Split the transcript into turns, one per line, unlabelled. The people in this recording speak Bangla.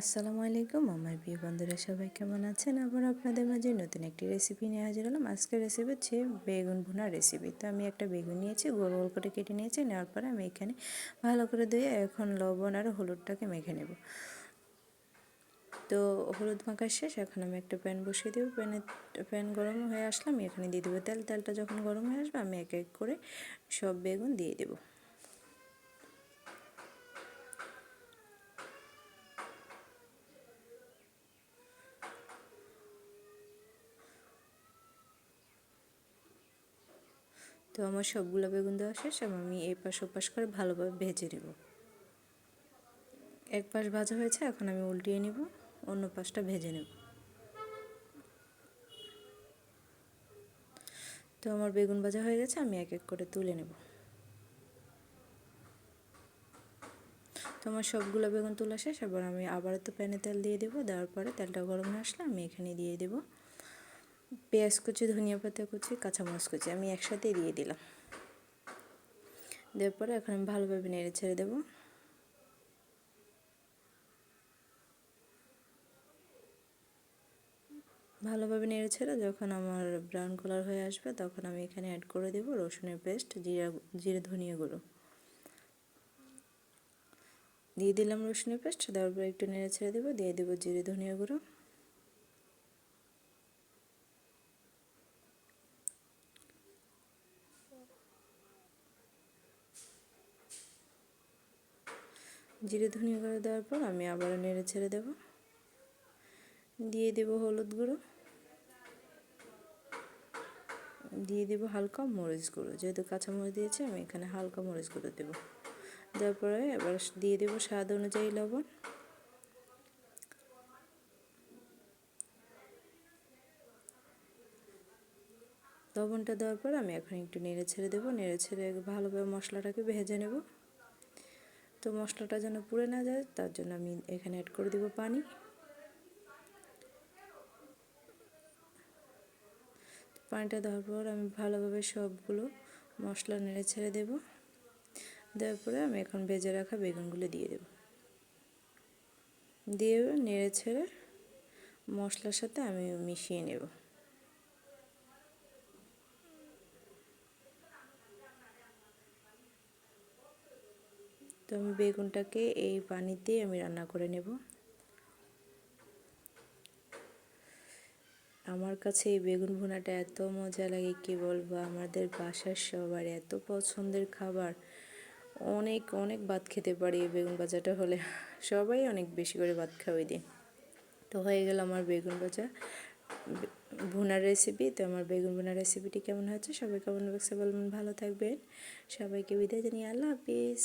আসসালামু আলাইকুম, আমার প্রিয় বন্ধুরা সবাই কেমন আছেন? আবার আপনাদের মাঝে নতুন একটি রেসিপি নিয়ে হাজির হলাম। আজকের রেসিপি হচ্ছে বেগুন ভুনা রেসিপি তো আমি একটা বেগুন নিয়েছি, গোল গোল করে কেটে নিয়েছি। নেওয়ার পরে আমি এখানে ভালো করে ধুয়ে এখন লবণ আর হলুদটাকে মেখে নেব। তো হলুদ মাখা শেষ, এখন আমি একটা প্যান বসিয়ে দেবো। প্যানে, প্যান গরম হয়ে আসলে আমি এখানে দিয়ে দেবো তেল। তেলটা যখন গরম হয়ে আসবে, আমি এক এক করে সব বেগুন দিয়ে দেবো। তো আমার সবগুলো বেগুন দেওয়া শেষ এবং আমি এই পাশ ওপাশ করে ভালোভাবে ভেজে নেব। এক পাশ ভাজা হয়েছে, এখন আমি উল্টিয়ে নেব, অন্য পাশটা ভেজে নেব। তো আমার বেগুন ভাজা হয়ে গেছে, আমি এক এক করে তুলে নেব। তো আমার সবগুলো বেগুন তোলা শেষ, এবার আমি আবার তো প্যানে তেল দিয়ে দেবো, দেওয়ার পরে তেলটা গরম আসলে আমি এখানে দিয়ে দেবো। পেঁয়াজ কুচি, ধনিয়া পাতা কুচি, কাঁচামরিচ কুচি আমি একসাথে দিয়ে দিলাম। দেওয়ার পরে এখন আমি ভালোভাবে নেড়ে ছেড়ে দেবো। ভালোভাবে নেড়ে ছেড়ে যখন আমার ব্রাউন কালার হয়ে আসবে তখন আমি এখানে অ্যাড করে দেব রসুনের পেস্ট জিরা, জিরে, ধনিয়া গুঁড়ো। দিয়ে দিলাম রসুনের পেস্ট দেওয়ার পর একটু নেড়ে ছেড়ে দেবো, দিয়ে দেবো জিরে, ধনিয়া গুঁড়ো। জিরে ধনিয়া গুঁড়ো দেওয়ার পর আমি আবারও নেড়ে ছেড়ে দেব। দিয়ে দেব হলুদ গুঁড়ো। দিয়ে দেব হালকা মরিচ গুঁড়ো। যেহেতু কাঁচা মরিচ দিয়েছি, আমি এখানে হালকা মরিচ গুঁড়ো দেবো। দেওয়ার পরে এবার দিয়ে দেব স্বাদ অনুযায়ী লবণ। লবণটা দেওয়ার পর আমি এখন একটু নেড়ে ছেড়ে দেবো। নেড়ে ছেড়ে ভালোভাবে মশলাটাকে ভেজে নেব। তো মশলাটা যেন পুড়ে না যায়, তার জন্য আমি এখানে অ্যাড করে দেব পানি। পানিটা দেওয়ার পর আমি ভালোভাবে সবগুলো মশলা নেড়ে ছেড়ে দেবো। দেওয়ার পরে আমি এখন ভেজে রাখা বেগুনগুলো দিয়ে দেব। দিয়ে নেড়ে ছেড়ে মশলার সাথে আমি মিশিয়ে নেব। তো আমি বেগুনটাকে এই পানিতে আমি রান্না করে নেব। আমার কাছে এই বেগুন ভুনাটা এত মজা লাগে, কি বলব? আমাদের বাসার সবার এত পছন্দের খাবার। অনেক অনেক ভাত খেতে পারি এই বেগুন ভাজাটা হলে। সবাই অনেক বেশি করে ভাত খাওয়াই দিই তো হয়ে গেল আমার বেগুন ভাজা। ভুনার রেসিপি তো আমার বেগুন ভুনার রেসিপিটি কেমন হয়েছে? সবাই কেমন বলবেন। ভালো থাকবেন। সবাইকে বিদায় জানিয়ে আল্লাহ হাফিজ।